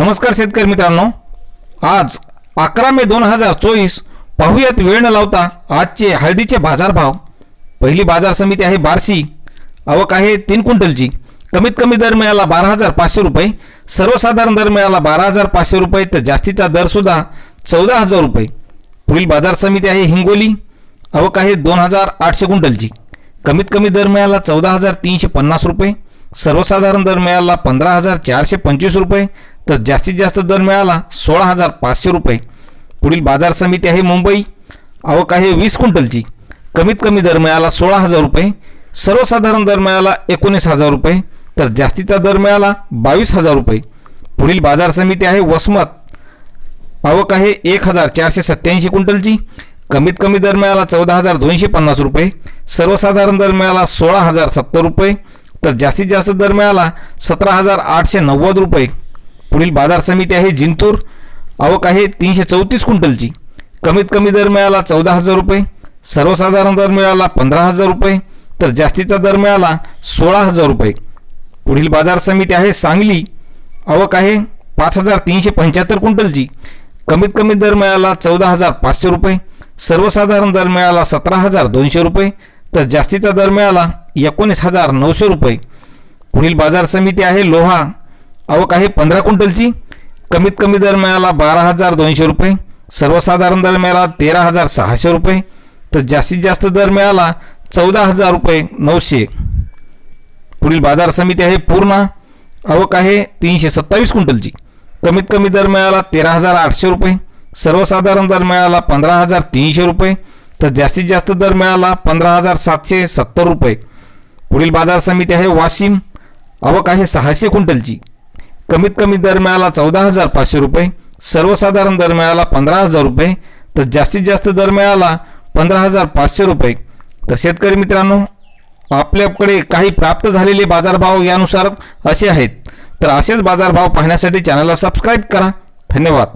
नमस्कार शेतकरी मित्रांनो. आज अकरा मे दोन हजार चोवीस. पाहुयात वेळ न लावता आजचे हळदीचे बाजारभाव. पहिली बाजार समिती आहे बारसी आवक आहे तीन क्विंटलची. कमीत कमी दर मिळाला बारा हजार पाचशे रुपये. सर्वसाधारण दर मिळाला बारा हजार पाचशे रुपये. तर जास्तीचा दरसुद्धा चौदा हजार रुपये. पुढील बाजार समिती आहे हिंगोली. आवक आहे दोन हजार आठशे क्विंटलची. कमीत कमी दर मिळाला चौदा हजार तीनशे पन्नास रुपये. सर्वसाधारण दर मिळाला पंधरा हजार चारशे पंचवीस रुपये. तर जास्तीत जास्त दर मिळाला सोळा हजार पाचशे रुपये. पुढील बाजार समिती आहे मुंबई. आवक आहे वीस क्विंटलची. कमीत कमी दर मिळाला सोळा हजार रुपये. सर्वसाधारण दर मिळाला एकोणीस हजार रुपये. तर जास्तीचा दर मिळाला बावीस हजार रुपये. पुढील बाजार समिती आहे वसमत. आवक आहे एक हजार चारशे सत्याऐंशी क्विंटलची. कमीत कमी दर मिळाला चौदा हजार दोनशे पन्नास रुपये. सर्वसाधारण दर मिळाला सोळा हजार सत्तर रुपये. तर जास्तीत जास्त दर मिळाला सतरा हजार आठशे नव्वद रुपये. पुढील बाजार समिती आहे जिंतूर. आवक आहे तीनशे चौतीस क्विंटलची. कमीत कमी दर मिळाला चौदा हजार रुपये. सर्वसाधारण दर मिळाला पंधरा हजार रुपये. तर जास्तीचा दर मिळाला सोळा हजार रुपये. पुढील बाजार समिती आहे सांगली. आवक आहे पाच हजार तीनशे पंच्याहत्तर क्विंटलची. कमीत कमी दर मिळाला चौदा हजार पाचशे रुपये. सर्वसाधारण दर मिळाला सतरा हजार दोनशे रुपये. तर जास्तीचा दर मिळाला एकोणीस हजार नऊशे रुपये. पुढील बाजार समिती आहे लोहा. आवक आहे पंधरा क्विंटलची. कमीत कमी दर मिळाला बारा हजार दोनशे रुपये. सर्वसाधारण दर मिळाला तेरा हजार सहाशे रुपये. तर जास्तीत जास्त दर मिळाला चौदा हजार रुपये नऊशे पुढील बाजार समिती आहे पूर्णा. आवक आहे तीनशे सत्तावीस क्विंटलची. कमीत कमी दर मिळाला तेरा हजार आठशे रुपये. सर्वसाधारण दर मिळाला पंधरा हजार तीनशे रुपये. तर जास्तीत जास्त दर मिळाला पंधरा हजार सातशे सत्तर रुपये. पुढील बाजार समिती आहे वाशिम. आवक आहे सहाशे क्विंटलची. कमीत कमी दर मिळाला चौदा हजार पाचशे रुपये सर्वसाधारण दर मिळाला पंधरा हजार रुपये तर जास्तीत जास्त दर मिळाला पंधरा हजार पाचशे रुपये. तर शेतकरी मित्रांनो आपल्याकडे काही प्राप्त झालेले बाजारभाव यानुसार असे आहेत. तर असेच बाजारभाव पाहण्यासाठी चॅनलला सबस्क्राईब करा. धन्यवाद.